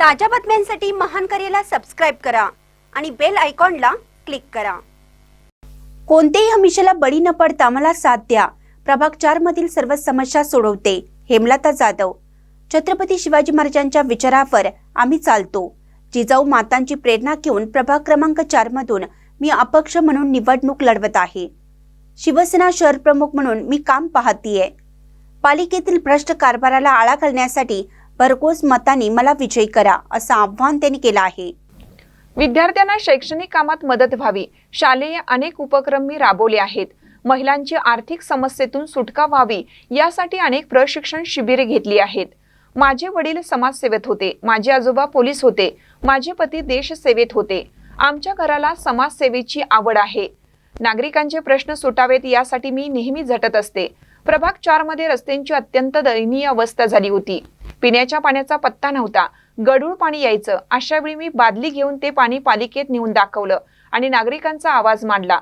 ताज्या बातम्यांसाठी महान करेला सबस्क्राईब करा आणि बेल आयकॉनला क्लिक करा. कोणत्याही हमेशाला बळी न पडता मला साथ द्या. प्रभाग चार मधील सर्व समस्या सोडवते. हेमलता जाधव. छत्रपती शिवाजी महाराजांच्या विचारावर आम्ही चालतो. जिजाऊ मातांची प्रेरणा घेऊन प्रभाग क्रमांक चार मधून मी अपक्ष म्हणून निवडणूक लढवत आहे. शिवसेना शहर प्रमुख म्हणून मी काम पाहतीये. पालिकेतील भ्रष्ट कारभाराला आळा घालण्यासाठी भरघोस मताने मला विजयी करा असं आव्हान त्यांनी केलं आहे. विद्यार्थ्यांना शैक्षणिक कामात मदत व्हावी. शालेय अनेक उपक्रम मी राबवले आहेत. महिलांची आर्थिक समस्येतून सुटका व्हावी यासाठी अनेक प्रशिक्षण शिबिरे घेतली आहेत. माझे वडील समाजसेवेत होते. माझे आजोबा पोलीस होते. माझे पती देशसेवेत होते. आमच्या घराला समाजसेवेची आवड आहे. नागरिकांचे प्रश्न सुटावेत यासाठी मी नेहमी झटत असते. प्रभाग चारमध्ये रस्त्यांची अत्यंत दयनीय अवस्था झाली होती. पिण्याच्या पाण्याचा पत्ता नव्हता. गढूळ पाणी यायचं. अशा वेळी मी बादली घेऊन ते पाणी पालिकेत नेऊन दाखवलं आणि नागरिकांचा आवाज मांडला.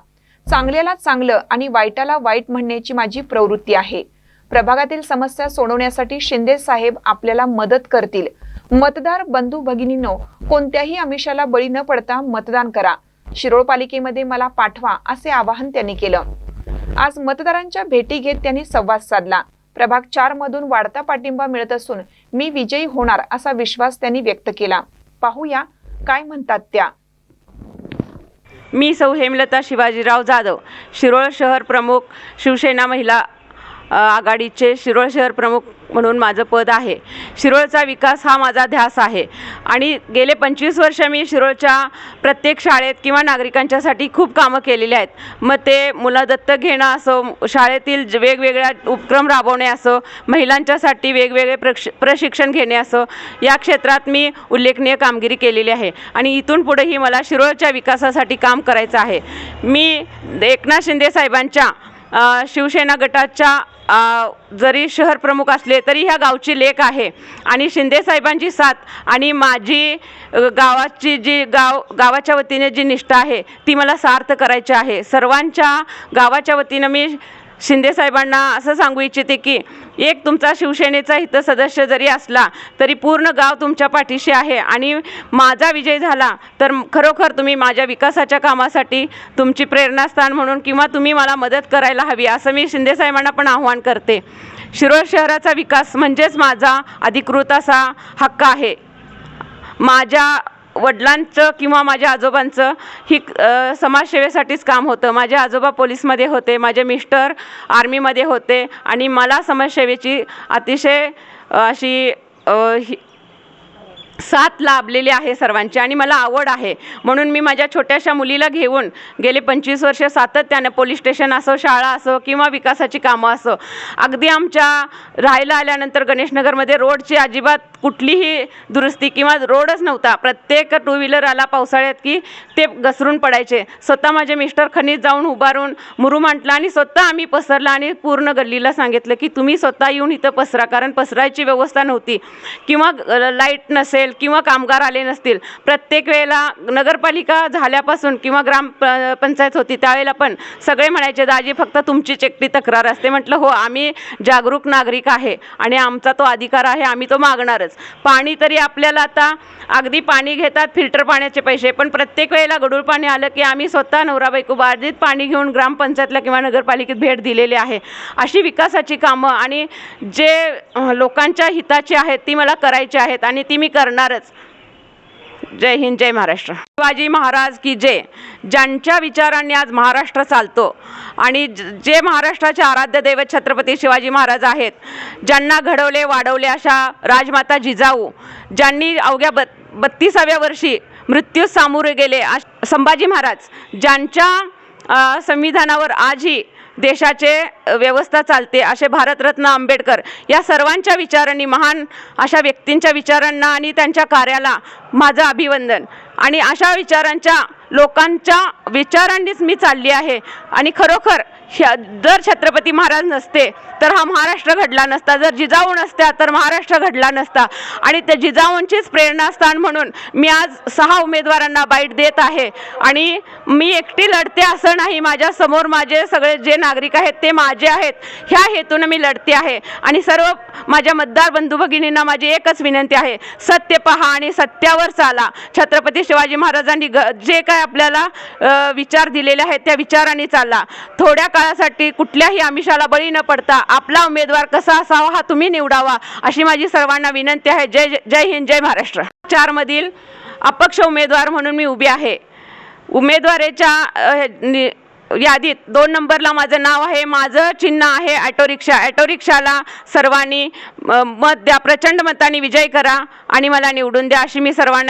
चांगल्याला चांगलं आणि वाईटाला वाईट म्हणण्याची माझी प्रवृत्ती आहे. प्रभागातील समस्या सोडवण्यासाठी शिंदे साहेब आपल्याला मदत करतील. मतदार बंधू भगिनींनो कोणत्याही आमिषाला बळी न पडता मतदान करा. शिरोळ पालिकेमध्ये मला पाठवा असे आवाहन त्यांनी केलं. आज मतदारांच्या भेटी घेत त्यांनी संवाद साधला. प्रभाग चार मधून वाढता पाठिंबा मिळत असून मी विजयी होणार असा विश्वास त्यांनी व्यक्त केला. पाहूया काय म्हणतात त्या. मी सौ हेमलता शिवाजीराव जाधव शिरोळ शहर प्रमुख शिवसेना महिला आघाडीचे शिरोळ शहर प्रमुख म्हणून माझं पद आहे. शिरोळचा विकास हा माझा ध्यास आहे. आणि गेले पंचवीस वर्ष मी शिरोळच्या प्रत्येक शाळेत किंवा नागरिकांच्यासाठी खूप कामं केलेली आहेत. मग ते मुलं दत्तक घेणं असो शाळेतील ज- वेगवेगळ्या उपक्रम राबवणे असो महिलांच्यासाठी वेगवेगळे प्रक्ष प्रशिक्षण घेणे असो या क्षेत्रात मी उल्लेखनीय कामगिरी केलेली आहे. आणि इथून पुढेही मला शिरोळच्या विकासासाठी काम करायचं आहे. मी एकनाथ शिंदे साहेबांच्या शिवसेना गटाच्या जरी शहर प्रमुख असले तरी ह्या गावची लेख आहे. आणि शिंदे साहेबांची साथ आणि माझी गावाची जी गाव गावाच्या वतीने जी निष्ठा आहे ती मला सार्थ करायची आहे. सर्वांच्या गावाच्या वतीनं मी शिंदे साहेबांना असं सांगू इच्छिते की एक तुमचा शिवसेनेचा हित सदस्य जरी असला तरी पूर्ण गाव तुमच्या पाठीशी आहे आणि माझा विजय झाला तर खरोखर तुम्ही माझ्या विकासाच्या कामासाठी तुमची प्रेरणास्थान म्हणून किंवा तुम्ही मला मदत करायला हवी असं मी शिंदे साहेबांना पण आव्हान करते. शिरोळ शहराचा विकास म्हणजेच माझा अधिकृत असा हक्क आहे. माझ्या वडिलांचं किंवा माझ्या आजोबांचं ही समाजसेवेसाठीच काम होतं. माझे आजोबा पोलीसमध्ये होते माझे मिस्टर आर्मीमध्ये होते आणि मला समाजसेवेची अतिशय अशी ही साथ लाभलेली आहे सर्वांची आणि मला आवड आहे. म्हणून मी माझ्या छोट्याशा मुलीला घेऊन गेले पंचवीस वर्ष सातत्यानं पोलीस स्टेशन असो शाळा असो किंवा विकासाची कामं असो. अगदी आमच्या राहायला आल्यानंतर गणेशनगरमध्ये रोडची अजिबात कुठलीही दुरुस्ती किंवा रोडच नव्हता. प्रत्येक टू व्हीलर आला पावसाळ्यात की ते घसरून पडायचे. स्वतः माझे मिस्टर खनिज जाऊन उभारून मुरू आणला आणि स्वतः आम्ही पसरला आणि पूर्ण गल्लीला सांगितलं की तुम्ही स्वतः येऊन इथं पसरा कारण पसरायची व्यवस्था नव्हती. किंवा लाइट नसेल किंवा कामगार आले नसतील प्रत्येक वेळेला नगरपालिका झाल्यापासून किंवा ग्राम प- पंचायत होती त्यावेळेला पण सगळे म्हणायचे दाजी फक्त तुमचीच एकटी तक्रार असते. म्हटलं हो आम्ही जागरूक नागरिक आहे आणि आमचा तो अधिकार आहे आम्ही तो मागणारच. पाणी तरी आपल्याला आता अगदी पाणी घेतात फिल्टर पाण्याचे पैसे पण प्रत्येक वेळेला गडूळ पाणी आलं की आम्ही स्वतः नवरा बायको बाधित पाणी घेऊन ग्रामपंचायतला किंवा नगरपालिकेत भेट दिलेली आहे. अशी विकासाची कामं आणि जे लोकांच्या हिताची आहेत ती मला करायची आहेत आणि ती मी करणार करणारच. जय हिंद जय महाराष्ट्र. शिवाजी महाराज की जय ज्यांच्या विचारांनी आज महाराष्ट्र चालतो आणि जे महाराष्ट्राचे आराध्य दैवत छत्रपती शिवाजी महाराज आहेत ज्यांना घडवले वाढवले अशा राजमाता जिजाऊ ज्यांनी अवघ्या ब बत्तीसाव्या वर्षी मृत्यू सामोरे गेले संभाजी महाराज ज्यांच्या संविधानावर आजही देशाचे व्यवस्था चालते असे भारतरत्न आंबेडकर या सर्वांच्या विचारांनी महान अशा व्यक्तींच्या विचारांना आणि त्यांच्या कार्याला माझं अभिवंदन आणि अशा विचारांच्या लोकांच्या विचारांनीच मी चालली आहे. आणि खरोखर जर छत्रपती महाराज नसते तर हा महाराष्ट्र घडला नसता. जर जिजाऊ नसत्या तर महाराष्ट्र घडला नसता. आणि त्या जिजाऊंचीच प्रेरणास्थान म्हणून मी आज सहा उमेदवारांना बाईट देत आहे. आणि मी एकटी लढते असं नाही. माझ्यासमोर माझे सगळे जे नागरिक आहेत ते माझे आहेत. ह्या हेतून मी लढते आहे. आणि सर्व माझ्या मतदार बंधू भगिनींना माझी एकच विनंती आहे. सत्य पहा आणि सत्यावर चाला. छत्रपती शिवाजी महाराजांनी ग जे काय आपल्याला विचार दिलेले आहेत त्या विचाराने चालला थोड्या काळासाठी कुठल्याही आमिषाला बळी न पडता आपला उमेदवार कसा असावा हा तुम्ही निवडावा अशी माझी सर्वांना विनंती आहे. जय जय हिंद जय महाराष्ट्र. चारमधील अपक्ष उमेदवार म्हणून मी उभी आहे. उमेदवाराच्या यादीत दोन नंबरला माझं नाव आहे माझं चिन्ह आहे ॲटो रिक्षा ॲटो रिक्षाला सर्वांनी मत द्या प्रचंड मताने विजय करा आणि मला निवडून द्या अशी मी सर्वांना